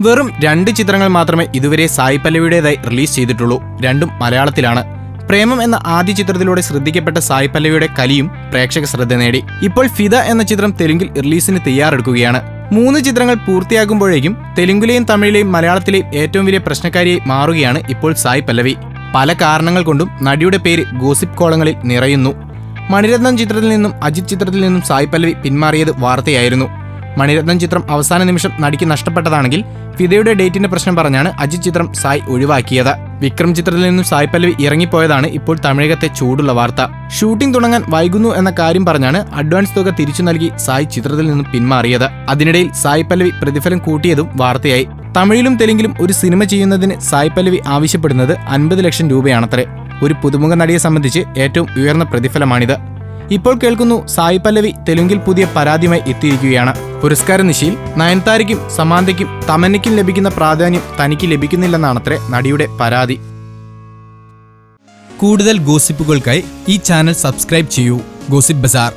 വെറും രണ്ട് ചിത്രങ്ങൾ മാത്രമേ ഇതുവരെ സായി പല്ലവിയുടേതായി റിലീസ് ചെയ്തിട്ടുള്ളൂ. രണ്ടും മലയാളത്തിലാണ്. പ്രേമം എന്ന ആദ്യ ചിത്രത്തിലൂടെ ശ്രദ്ധിക്കപ്പെട്ട സായി പല്ലവിയുടെ കലിയും പ്രേക്ഷക ശ്രദ്ധ നേടി. ഇപ്പോൾ ഫിദ എന്ന ചിത്രം തെലുങ്കിൽ റിലീസിന് തയ്യാറെടുക്കുകയാണ്. മൂന്ന് ചിത്രങ്ങൾ പൂർത്തിയാകുമ്പോഴേക്കും തെലുങ്കിലെയും തമിഴിലെയും മലയാളത്തിലെയും ഏറ്റവും വലിയ പ്രശ്നക്കാരിയായി മാറുകയാണ് ഇപ്പോൾ സായി പല്ലവി. പല കാരണങ്ങൾ കൊണ്ടും നടിയുടെ പേര് ഗോസിപ്പ് കോളങ്ങളിൽ നിറയുന്നു. മണിരത്നം ചിത്രത്തിൽ നിന്നും അജിത് ചിത്രത്തിൽ നിന്നും സായി പല്ലവി പിന്മാറിയത് വാർത്തയായിരുന്നു. മണിരത്നം ചിത്രം അവസാന നിമിഷം നടിക്ക് നഷ്ടപ്പെട്ടതാണെങ്കിൽ ഫിദയുടെ ഡേറ്റിന്റെ പ്രശ്നം പറഞ്ഞാണ് അജിത് ചിത്രം സായ് ഒഴിവാക്കിയത്. വിക്രം ചിത്രത്തിൽ നിന്നും സായ് പല്ലവി ഇറങ്ങിപ്പോയതാണ് ഇപ്പോൾ തമിഴകത്തെ ചൂടുള്ള വാർത്ത. ഷൂട്ടിംഗ് തുടങ്ങാൻ വൈകുന്നു എന്ന കാര്യം പറഞ്ഞാണ് അഡ്വാൻസ് തുക തിരിച്ചു നൽകി സായ് ചിത്രത്തിൽ നിന്നും പിന്മാറിയത്. അതിനിടയിൽ സായ് പല്ലവി പ്രതിഫലം കൂട്ടിയതും വാർത്തയായി. തമിഴിലും തെലുങ്കിലും ഒരു സിനിമ ചെയ്യുന്നതിന് സായ് പല്ലവി ആവശ്യപ്പെടുന്നത് അൻപത് ലക്ഷം രൂപയാണത്രേ. ഒരു പുതുമുഖ നടിയെ സംബന്ധിച്ച് ഏറ്റവും ഉയർന്ന പ്രതിഫലമാണിത്. ഇപ്പോൾ കേൾക്കുന്നു സായി പല്ലവി തെലുങ്കിൽ പുതിയ പരാതിയുമായി എത്തിയിരിക്കുകയാണ്. പുരസ്കാര നിശയിൽ നയൻതാരയ്ക്കും സമാന്തയ്ക്കും തമന്നയ്ക്കും ലഭിക്കുന്ന പ്രാധാന്യം തനിക്ക് ലഭിക്കുന്നില്ലെന്നാണത്രേ നടിയുടെ പരാതി. കൂടുതൽ ഗോസിപ്പുകൾക്കായി ഈ ചാനൽ സബ്സ്ക്രൈബ് ചെയ്യൂ. Gossip bazaar.